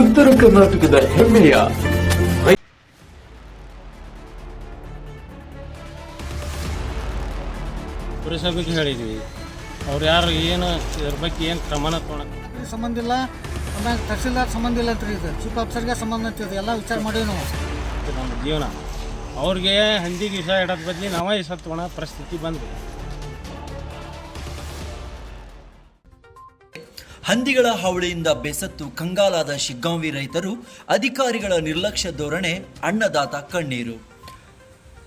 ಉತ್ತರ ಕರ್ನಾಟಕದ ಹೆಮ್ಮೆಯ ಪುರಸಭೆಗೆ ಹೇಳಿದ್ವಿ. ಅವ್ರು ಯಾರು ಏನು ಇದ್ರ ಬಗ್ಗೆ ಏನು ಕ್ರಮನ ತೊಗೊಳಕ್ ಈ ಸಂಬಂಧ ಇಲ್ಲ. ಆಮ್ಯಾಗ ತಹಸೀಲ್ದಾರ್ ಸಂಬಂಧ ಇಲ್ಲ ಅಂತ ಇದು ಚೀಫ್ ಆಫೀಸರ್ಗೆ ಸಂಬಂಧ ಅಂತಿದೆ ಎಲ್ಲ ವಿಚಾರ ಮಾಡೀವಿ ನಾವು. ನಮ್ಮ ಜೀವನ. ಅವ್ರಿಗೆ ಹಂದಿಗೆ ವಿಷ ಇಡೋದ್ ಬದ್ಲಿ ನಾವೇ ತೊಗೊಳೋ ಪರಿಸ್ಥಿತಿ ಬಂದ್ವಿ. ಹಂದಿಗಳ ಹಾವಳಿಯಿಂದ ಬೆಸತ್ತು ಕಂಗಾಲಾದ ಶಿಗ್ಗಾಂವಿ ರೈತರು ಅಧಿಕಾರಿಗಳ ನಿರ್ಲಕ್ಷ್ಯ ಧೋರಣೆ ಅನ್ನದಾತ ಕಣ್ಣೀರು.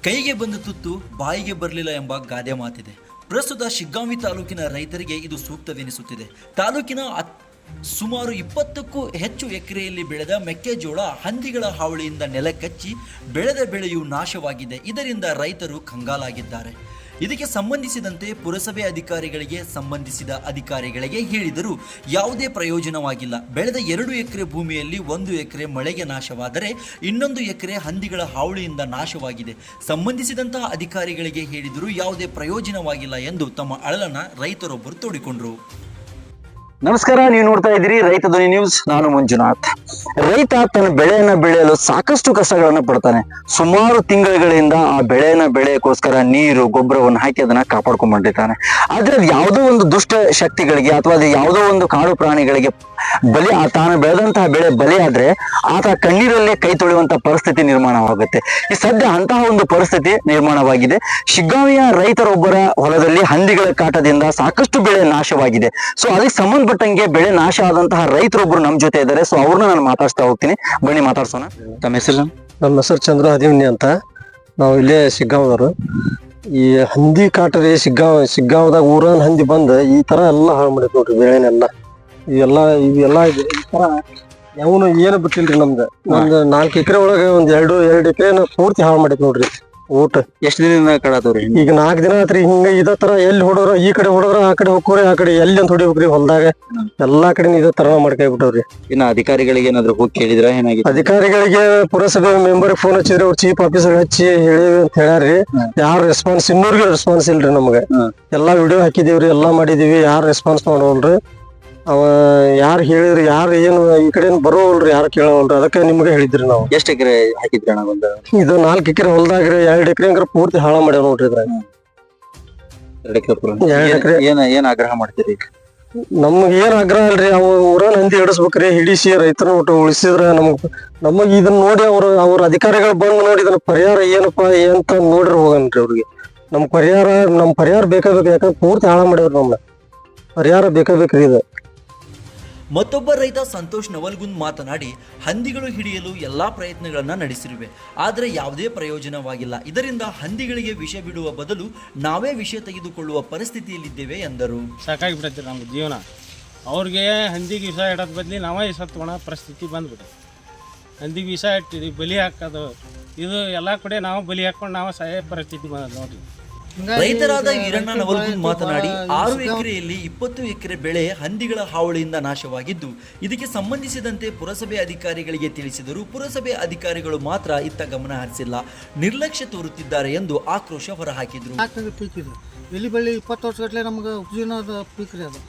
ಕೈಗೆ ಬಂದ ತುತ್ತು ಬಾಯಿಗೆ ಬರಲಿಲ್ಲ ಎಂಬ ಗಾದೆ ಮಾತಿದೆ. ಪ್ರಸ್ತುತ ಶಿಗ್ಗಾಂವಿ ತಾಲೂಕಿನ ರೈತರಿಗೆ ಇದು ಸೂಕ್ತವೆನಿಸುತ್ತಿದೆ. ತಾಲೂಕಿನ ಸುಮಾರು ಇಪ್ಪತ್ತಕ್ಕೂ ಹೆಚ್ಚು ಎಕರೆಯಲ್ಲಿ ಬೆಳೆದ ಮೆಕ್ಕೆಜೋಳ ಹಂದಿಗಳ ಹಾವಳಿಯಿಂದ ನೆಲಕಚ್ಚಿ ಬೆಳೆದ ಬೆಳೆಯು ನಾಶವಾಗಿದೆ. ಇದರಿಂದ ರೈತರು ಕಂಗಾಲಾಗಿದ್ದಾರೆ. ಇದಕ್ಕೆ ಸಂಬಂಧಿಸಿದಂತೆ ಪುರಸಭೆ ಅಧಿಕಾರಿಗಳಿಗೆ ಸಂಬಂಧಿಸಿದ ಅಧಿಕಾರಿಗಳಿಗೆ ಹೇಳಿದರು ಯಾವುದೇ ಪ್ರಯೋಜನವಾಗಿಲ್ಲ. ಬೆಳೆದ ಎರಡು ಎಕರೆ ಭೂಮಿಯಲ್ಲಿ ಒಂದು ಎಕರೆ ಮಳೆಗೆ ನಾಶವಾದರೆ ಇನ್ನೊಂದು ಎಕರೆ ಹಂದಿಗಳ ಹಾವಳಿಯಿಂದ ನಾಶವಾಗಿದೆ. ಸಂಬಂಧಿಸಿದಂತಹ ಅಧಿಕಾರಿಗಳಿಗೆ ಹೇಳಿದರೂ ಯಾವುದೇ ಪ್ರಯೋಜನವಾಗಿಲ್ಲ ಎಂದು ತಮ್ಮ ಅಳಲನ್ನ ರೈತರೊಬ್ಬರು ತೋಡಿಕೊಂಡರು. ನಮಸ್ಕಾರ, ನೀವು ನೋಡ್ತಾ ಇದ್ದೀರಿ ರೈತ ಧ್ವನಿ ನ್ಯೂಸ್. ನಾನು ಮಂಜುನಾಥ್. ರೈತ ತನ್ನ ಬೆಳೆಯನ್ನ ಬೆಳೆಯಲು ಸಾಕಷ್ಟು ಕಷ್ಟಗಳನ್ನ ಪಡ್ತಾನೆ. ಸುಮಾರು ತಿಂಗಳುಗಳಿಂದ ಆ ಬೆಳೆಯನ್ನ ಬೆಳೆಯಕ್ಕೋಸ್ಕರ ನೀರು, ಗೊಬ್ಬರವನ್ನು ಹಾಕಿ ಅದನ್ನ ಕಾಪಾಡ್ಕೊಂಡ್ಬಂದಿರ್ತಾನೆ. ಆದ್ರೆ ಯಾವುದೋ ಒಂದು ದುಷ್ಟ ಶಕ್ತಿಗಳಿಗೆ ಅಥವಾ ಅದು ಯಾವುದೋ ಒಂದು ಕಾಡು ಪ್ರಾಣಿಗಳಿಗೆ ಬಲಿ ತಾನು ಬೆಳೆದಂತಹ ಬೆಳೆ ಬಲಿಯಾದ್ರೆ ಆತ ಕಣ್ಣೀರಲ್ಲೇ ಕೈ ತೊಳೆಯುವಂತ ಪರಿಸ್ಥಿತಿ ನಿರ್ಮಾಣವಾಗುತ್ತೆ. ಈ ಸದ್ಯ ಅಂತಹ ಒಂದು ಪರಿಸ್ಥಿತಿ ನಿರ್ಮಾಣವಾಗಿದೆ. ಶಿಗ್ಗಾವಿಯ ರೈತರೊಬ್ಬರ ಹೊಲದಲ್ಲಿ ಹಂದಿಗಳ ಕಾಟದಿಂದ ಸಾಕಷ್ಟು ಬೆಳೆ ನಾಶವಾಗಿದೆ. ಸೊ ಅದಕ್ಕೆ ಸಂಬಂಧಪಟ್ಟಂಗೆ ಬೆಳೆ ನಾಶ ಆದಂತಹ ಒಬ್ರು ನಮ್ ಜೊತೆ ಇದ್ದಾರೆ ಸೊ ಅವ್ರನ್ನ ನಾನು ಮಾತಾಡ್ತಾ ಹೋಗ್ತೀನಿ. ಬನ್ನಿ ಮಾತಾಡ್ಸೋಣ. ತಮ್ಮ ಹೆಸರು? ನಮ್ಮ ಹೆಸರು ಚಂದ್ರ ಹದಿಮನಿ ಅಂತ. ನಾವು ಇಲ್ಲೇ ಶಿಗ್ಗಾಂವದವರು. ಈ ಹಂದಿ ಕಾಟರಿ ರೀ ಶಿಗ್ಗಾಂವ್ ಶಿಗ್ಗಾಂವದಾಗ ಊರನ್ ಹಂದಿ ಬಂದು ಈ ತರ ಎಲ್ಲ ಹಾಳು ಮಾಡೈತೆ ನೋಡ್ರಿ ಬೆಳೆನೆಲ್ಲ. ಇವೆಲ್ಲ ಇವೆಲ್ಲ ಇದೆ. ಈ ತರ ಯಾವನು ಏನು ಬಿಟ್ಟಿಲ್ರಿ ನಮ್ದು. ಒಂದು ನಾಲ್ಕು ಎಕರೆ ಒಳಗೆ ಒಂದ್ ಎರಡು ಎರಡು ಎಕರೆ ಪೂರ್ತಿ ಹಾಳು ಮಾಡೈತೆ ನೋಡ್ರಿ. ಊಟ. ಎಷ್ಟು ದಿನದಿಂದ ಕಡಾತವ್ರಿ ಈಗ ನಾಲ್ಕು ದಿನ ಆತ್ರಿ ಹಿಂಗ ಇದ ತರ ಎಲ್ಲಿ ಹೊಡೋರ ಈ ಕಡೆ ಹೊಡೋರ ಆ ಕಡೆ ಹೋಗ್ಕೋರಿ ಆ ಕಡೆ ಎಲ್ಲಿ ಅಂತ ಹೊಡಿಬೇಕ್ರಿ ಹೊಲ್ದಾಗ. ಎಲ್ಲಾ ಕಡೆ ಇದ ತರ ಮಾಡ್ಕೊಂಡ್ಬಿಟ್ಟವ್ರಿ ಇನ್ನ ಅಧಿಕಾರಿಗಳಿಗೆ ಏನಾದ್ರು ಹೋಗಿ ಕೇಳಿದ್ರ ಏನಾಗಿದೆ ಅಧಿಕಾರಿಗಳಿಗೆ ಪುರಸಭೆ ಮೆಂಬರ್ ಫೋನ್ ಹಚ್ಚಿದ್ರೆ ಅವ್ರು ಚೀಫ್ ಆಫೀಸರ್ ಹಚ್ಚಿ ಹೇಳಿ ಅಂತ ಹೇಳ್ಯಾರಿ ಯಾರು ರೆಸ್ಪಾನ್ಸ್ ಇನ್ನೂರ್ಗೆ ರೆಸ್ಪಾನ್ಸ್ ಇಲ್ರಿ ನಮ್ಗೆ. ಎಲ್ಲಾ ವಿಡಿಯೋ ಹಾಕಿದೀವ್ರಿ ಎಲ್ಲಾ ಮಾಡಿದೀವಿ ಯಾರು ರೆಸ್ಪಾನ್ಸ್ ಮಾಡೋಲ್ರಿ ಅವ ಯಾರು ಹೇಳಿದ್ರಿ ಯಾರು ಏನು ಈ ಕಡೆ ಬರೋಲ್ರಿ ಯಾರು ಕೇಳೋಲ್ರಿ ಅದಕ್ಕೆ ನಿಮ್ಗೆ ಹೇಳಿದ್ರಿ ನಾವು. ಎಷ್ಟು ಎಕರೆ ಹಾಕಿದ್ರಿ ಅಣ್ಣ ಒಂದು ಇದು ನಾಲ್ಕು ಎಕರೆ ಹೊಲ್ದಾಗ್ರಿ ಎರಡು ಎಕರೆ ಅಂದ್ರೆ ಪೂರ್ತಿ ಹಾಳ ಮಾಡ್ಯಾವ ನೋಡ್ರಿ ಇದ್ರಾಗ. ಎರಡು ಎಕರೆ. ಎರಡ್ ಏನ್- ಎಕ್ರೆ. ಏನ್ ಏನ್ ಆಗ್ರಹ ಮಾಡ್ತೀರಿ? ನಮ್ಗೆ ಏನ್ ಆಗ್ರಹ ಅಲ್ರಿ ಅವ ಊರ ನಂದಿ ಹಿಡಿಸ್ಬೇಕ್ರಿ ಹಿಡಿಸಿ ರೈತರ ಒಟ್ಟು ಉಳಿಸಿದ್ರ ನಮಗ್ ನಮಗ್ ಇದನ್ನ ನೋಡಿ ಅವ್ರ ಅವ್ರ ಅಧಿಕಾರಿಗಳು ಬಂದು ನೋಡಿ ಇದನ್ನ ಪರಿಹಾರ ಏನಪ್ಪಾ ಏನಂತ ನೋಡ್ರಿ ಹೋಗನ್ರಿ ಅವ್ರಿಗೆ. ನಮ್ ಪರಿಹಾರ ನಮ್ ಪರಿಹಾರ ಬೇಕಾಗ್ಬೇಕು ಬೇಕು ಯಾಕಂದ್ರೆ ಪೂರ್ತಿ ಹಾಳ ಮಾಡ್ಯಾವ್ರಿ ನಮ್ನ. ಪರಿಹಾರ ಬೇಕಾಗ್ಬೇಕ್ರಿ ಇದು. ಮತ್ತೊಬ್ಬ ರೈತ ಸಂತೋಷ್ ನವಲ್ಗುಂದ್ ಮಾತನಾಡಿ, ಹಂದಿಗಳು ಹಿಡಿಯಲು ಎಲ್ಲಾ ಪ್ರಯತ್ನಗಳನ್ನು ನಡೆಸಿರುವೆ, ಆದರೆ ಯಾವುದೇ ಪ್ರಯೋಜನವಾಗಿಲ್ಲ. ಇದರಿಂದ ಹಂದಿಗಳಿಗೆ ವಿಷ ಬಿಡುವ ಬದಲು ನಾವೇ ವಿಷ ತೆಗೆದುಕೊಳ್ಳುವ ಪರಿಸ್ಥಿತಿಯಲ್ಲಿದ್ದೇವೆ ಎಂದರು. ಸಾಕಾಗಿ ಬಿಡುತ್ತೆ ನಮ್ಮ ಜೀವನ. ಅವ್ರಿಗೆ ಹಂದಿಗೆ ವಿಷ ಇಡೋದ್ ಬದಲಿ ನಾವೇ ವಿಷ ತೊಗೊಳೋ ಪರಿಸ್ಥಿತಿ ಬಂದ್ಬಿಡುತ್ತೆ. ಹಂದಿಗೆ ವಿಷ ಇಟ್ಟಿದ್ವಿ ಬಲಿ ಹಾಕೋದು. ಇದು ಎಲ್ಲ ಕಡೆ ನಾವು ಬಲಿ ಹಾಕ್ಕೊಂಡು ನಾವು ಸಹಾಯ ಪರಿಸ್ಥಿತಿ ಬಂದ ನೋಡ್ರಿ ಹಿಂಗಾಗಿ ರೈತರಾದ ಈರಣ್ಣ ನವಲ್ಗುಂದ್ ಮಾತನಾಡಿ ಆರು ಎಕರೆಯಲ್ಲಿ ಇಪ್ಪತ್ತು ಎಕರೆ ಬೆಳೆ ಹಂದಿಗಳ ಹಾವಳಿಯಿಂದ ನಾಶವಾಗಿದ್ದು ಇದಕ್ಕೆ ಸಂಬಂಧಿಸಿದಂತೆ ಪುರಸಭೆ ಅಧಿಕಾರಿಗಳಿಗೆ ತಿಳಿಸಿದರು ಪುರಸಭೆ ಅಧಿಕಾರಿಗಳು ಮಾತ್ರ ಇತ್ತ ಗಮನ ಹರಿಸಿಲ್ಲ. ನಿರ್ಲಕ್ಷ್ಯ ತೋರುತ್ತಿದ್ದಾರೆ ಎಂದು ಆಕ್ರೋಶ ಹೊರಹಾಕಿದರು. ಇಲ್ಲಿ ಪೀಕ್ ಇದು. ಎಲ್ಲಿ ಬಳ್ಳಿ ಇಪ್ಪತ್ತು ವರ್ಷಗಟ್ಟಲೆ ನಮ್ಗೆ ಉಪಜೀವನದ ಪೀಕ್ ರೀ ಅದು.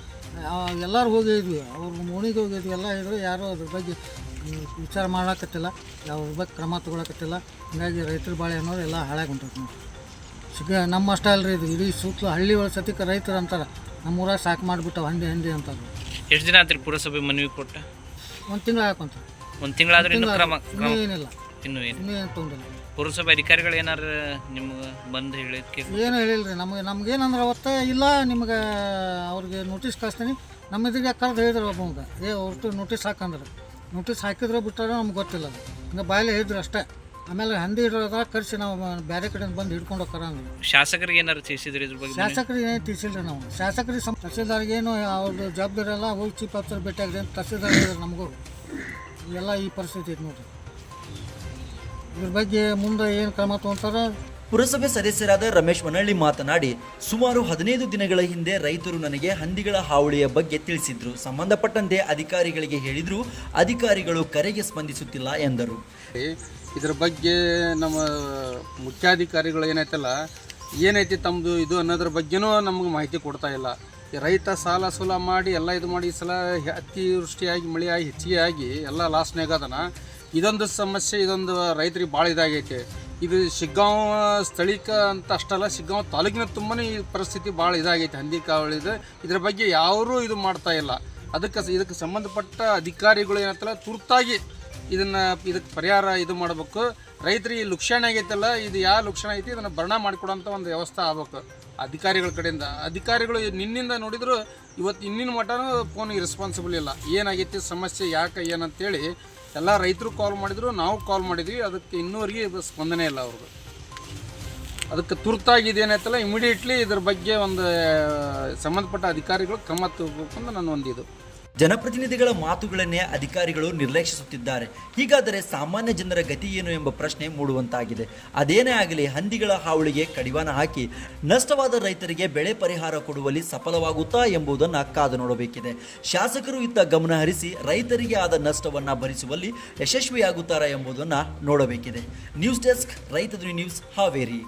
ಎಲ್ಲರೂ ಹೋಗಿದ್ವಿ ಅವ್ರ ಮೋಣಿಗೆ ಹೋಗಿದ್ವಿ ಎಲ್ಲ ಇದ್ರು ಯಾರೂ ಅದ್ರ ಬಗ್ಗೆ ವಿಚಾರ ಮಾಡಾಕತ್ತಿಲ್ಲ. ಯಾವ ಬಗ್ಗೆ ಕ್ರಮ ತಗೊಳಕತ್ತಿಲ್ಲ. ಹಿಂಗಾಗಿ ರೈತರ ಬಾಳೆ ಅನ್ನೋದು ಎಲ್ಲ ಹಾಳಾಗಿ ಹೊಂಟೈತೆ ನೋಡಿ ಸಿಗ ನಮ್ಮ ಅಷ್ಟ ಅಲ್ರಿ ಇದು. ಇಡೀ ಸುತ್ತಲೂ ಹಳ್ಳಿ ಒಳಗೆ ಸತಿಕ ರೈತರು ಅಂತಾರೆ ನಮ್ಮ ಊರಾಗ ಸಾಕು ಮಾಡಿಬಿಟ್ಟವು ಹಂದಿ ಹಂದಿ ಅಂತಾರೆ ಎಷ್ಟು ದಿನ ಆತ್ರಿ ಪುರಸಭೆ ಮನವಿ ಕೊಟ್ಟ? ಒಂದು ತಿಂಗಳು ಹಾಕೊಂತ ಒಂದು ತಿಂಗಳಾದ್ರೆ ಇನ್ನೂ ಕ್ರಮ ಏನಿಲ್ಲ. ಇನ್ನೂ ಏನು ಇನ್ನೂ ಏನು ತೊಗೊಂಡಿಲ್ಲ ಪುರಸಭೆ ಅಧಿಕಾರಿಗಳು ಏನಾರ ನಿಮ್ಗೆ ಬಂದು ಹೇಳಿದ್ಕೆ ಏನು ಹೇಳಿಲ್ರಿ. ನಮಗೆ ನಮ್ಗೇನಂದ್ರೆ ಅವತ್ತ ಇಲ್ಲ ನಿಮ್ಗೆ ಅವ್ರಿಗೆ ನೋಟಿಸ್ ಕಳಿಸ್ತೀನಿ. ನಮ್ಮ ಇದ್ರಿಗೆ ಕರೆದು ಹೇಳಿದ್ರು ಒಬ್ಬ ಏ ಅವ್ರದ್ದು ನೋಟಿಸ್ ಹಾಕಂದ್ರೆ. ನೋಟಿಸ್ ಹಾಕಿದ್ರೆ ಬಿಟ್ಟಾರ ನಮ್ಗೆ ಗೊತ್ತಿಲ್ಲ ಅದು. ಹಿಂಗೆ ಬಾಯಲ್ಲಿ ಹೇಳಿದ್ರು ಅಷ್ಟೇ. ಆಮೇಲೆ ಹಂದಿ ಇರೋದ ಕರೆಸಿ ನಾವು ಬೇರೆ ಕಡೆಯಿಂದ ಬಂದು ಹಿಡ್ಕೊಂಡು ಹೋಗ್ತಾರ ಶಾಸಕರಿಗೆ ಏನಾರು ತಿಳಿಸಿದ್ರಿ ಇದ್ರ ಬಗ್ಗೆ ಶಾಸಕರಿಗೆ ಏನು ತಿಳಿಸಿಲ್ರಿ ನಾವು? ಶಾಸಕರಿಗೆ ಸಮ ತಹಸೀಲ್ದಾರ್ಗೇನು ಅವ್ರದ್ದು ಜವಾಬ್ದಾರಿ ಎಲ್ಲ ಹೋಗಿ ಚೀಫ್ ಆಫೀಸರ್ ಭೇಟಿಯಾಗ್ರಿ ಅಂತ ತಹಸೀಲ್ದಾರ್ ಹೇಳಿದ್ರು ನಮಗೂ. ಎಲ್ಲ ಈ ಪರಿಸ್ಥಿತಿ ಐತೆ ನೋಡ್ರಿ. ಇದ್ರ ಬಗ್ಗೆ ಮುಂದೆ ಏನು ಕ್ರಮ ತಗೊಂತಾರೆ? ಪುರಸಭೆ ಸದಸ್ಯರಾದ ರಮೇಶ್ ಮನಳ್ಳಿ ಮಾತನಾಡಿ ಸುಮಾರು ಹದಿನೈದು ದಿನಗಳ ಹಿಂದೆ ರೈತರು ನನಗೆ ಹಂದಿಗಳ ಹಾವಳಿಯ ಬಗ್ಗೆ ತಿಳಿಸಿದ್ರು. ಸಂಬಂಧಪಟ್ಟಂತೆ ಅಧಿಕಾರಿಗಳಿಗೆ ಹೇಳಿದ್ರು ಅಧಿಕಾರಿಗಳು ಕರೆಗೆ ಸ್ಪಂದಿಸುತ್ತಿಲ್ಲ ಎಂದರು. ಇದ್ರ ಬಗ್ಗೆ ನಮ್ಮ ಮುಖ್ಯಾಧಿಕಾರಿಗಳು ಏನೈತಲ್ಲ, ಏನೈತಿ ತಮ್ಮದು ಇದು ಅನ್ನೋದ್ರ ಬಗ್ಗೆನೂ ನಮ್ಗೆ ಮಾಹಿತಿ ಕೊಡ್ತಾ ಇಲ್ಲ. ರೈತ ಸಾಲ ಸೂಲ ಮಾಡಿ, ಎಲ್ಲ ಇದು ಮಾಡಿ, ಈ ಸಲ ಅತಿವೃಷ್ಟಿಯಾಗಿ, ಮಳೆಯಾಗಿ ಹೆಚ್ಚಿಗೆ ಆಗಿ ಎಲ್ಲ ಲಾಸ್ನೇ ಅದನ. ಇದೊಂದು ಸಮಸ್ಯೆ, ಇದೊಂದು ರೈತರಿಗೆ ಭಾಳ ಇದಾಗೈತೆ. ಇದು ಸಿಗ್ಗಾಂವ ಸ್ಥಳೀಕ ಅಂತ ಅಷ್ಟಲ್ಲ ಸಿಗ್ಗಾಂವ ತಾಲೂಕಿನ ತುಂಬಾ ಈ ಪರಿಸ್ಥಿತಿ ಭಾಳ ಇದಾಗೈತೆ ಹಂದಿ ಕಾವಳಿದು ಇದ್ರ ಬಗ್ಗೆ ಯಾರೂ ಇದು ಮಾಡ್ತಾ ಇಲ್ಲ. ಅದಕ್ಕೆ ಇದಕ್ಕೆ ಸಂಬಂಧಪಟ್ಟ ಅಧಿಕಾರಿಗಳು ಏನಂತಲ್ಲ, ತುರ್ತಾಗಿ ಇದನ್ನ ಇದಕ್ಕೆ ಪರಿಹಾರ ಇದು ಮಾಡಬೇಕು. ರೈತರಿಗೆ ಲುಕ್ಷಾಣ ಆಗೈತಲ್ಲ, ಇದು ಯಾವ ಲುಕ್ಷಾಣ ಐತಿ ಇದನ್ನು ಭರಣ ಮಾಡಿಕೊಡೋಂಥ ಒಂದು ವ್ಯವಸ್ಥೆ ಆಗ್ಬೇಕು. ಅಧಿಕಾರಿಗಳ ಕಡೆಯಿಂದ. ಅಧಿಕಾರಿಗಳು ನಿನ್ನಿಂದ ನೋಡಿದ್ರು ಇವತ್ತು ಇನ್ನಿನ ಮಟ್ಟನೂ ಫೋನಿಗೆ ರೆಸ್ಪಾನ್ಸಿಬಲ್ ಇಲ್ಲ. ಏನಾಗೈತಿ ಸಮಸ್ಯೆ, ಯಾಕೆ, ಏನಂತೇಳಿ ಎಲ್ಲ ರೈತರು ಕಾಲ್ ಮಾಡಿದ್ರು, ನಾವು ಕಾಲ್ ಮಾಡಿದ್ವಿ. ಅದಕ್ಕೆ ಇನ್ನೂವರೆಗೆ ಸ್ಪಂದನೆ ಇಲ್ಲ ಅವ್ರಿಗೆ ಅದಕ್ಕೆ ತುರ್ತಾಗಿ ಇದೇನೈತಲ್ಲ ಇಮಿಡಿಯೇಟ್ಲಿ ಇದ್ರ ಬಗ್ಗೆ ಒಂದು ಸಂಬಂಧಪಟ್ಟ ಅಧಿಕಾರಿಗಳು ಕ್ರಮ ತಗೋಬೇಕು ಅಂತ ನನ್ನ ಒಂದು ಇದು. ಜನಪ್ರತಿನಿಧಿಗಳ ಮಾತುಗಳನ್ನೇ ಅಧಿಕಾರಿಗಳು ನಿರ್ಲಕ್ಷಿಸುತ್ತಿದ್ದಾರೆ. ಹೀಗಾದರೆ ಸಾಮಾನ್ಯ ಜನರ ಗತಿ ಏನು ಎಂಬ ಪ್ರಶ್ನೆ ಮೂಡುವಂತಾಗಿದೆ. ಅದೇನೇ ಆಗಲಿ, ಹಂದಿಗಳ ಹಾವಳಿಗೆ ಕಡಿವಾಣ ಹಾಕಿ ನಷ್ಟವಾದ ರೈತರಿಗೆ ಬೆಳೆ ಪರಿಹಾರ ಕೊಡುವಲ್ಲಿ ಸಫಲವಾಗುತ್ತಾ ಎಂಬುದನ್ನು ಕಾದು ನೋಡಬೇಕಿದೆ. ಶಾಸಕರು ಇತ್ತ ಗಮನ ಹರಿಸಿ ರೈತರಿಗೆ ಆದ ನಷ್ಟವನ್ನು ಭರಿಸುವಲ್ಲಿ ಯಶಸ್ವಿಯಾಗುತ್ತಾರಾ ಎಂಬುದನ್ನು ನೋಡಬೇಕಿದೆ. ನ್ಯೂಸ್ ಡೆಸ್ಕ್ ರೈತ ನ್ಯೂಸ್ ಹಾವೇರಿ.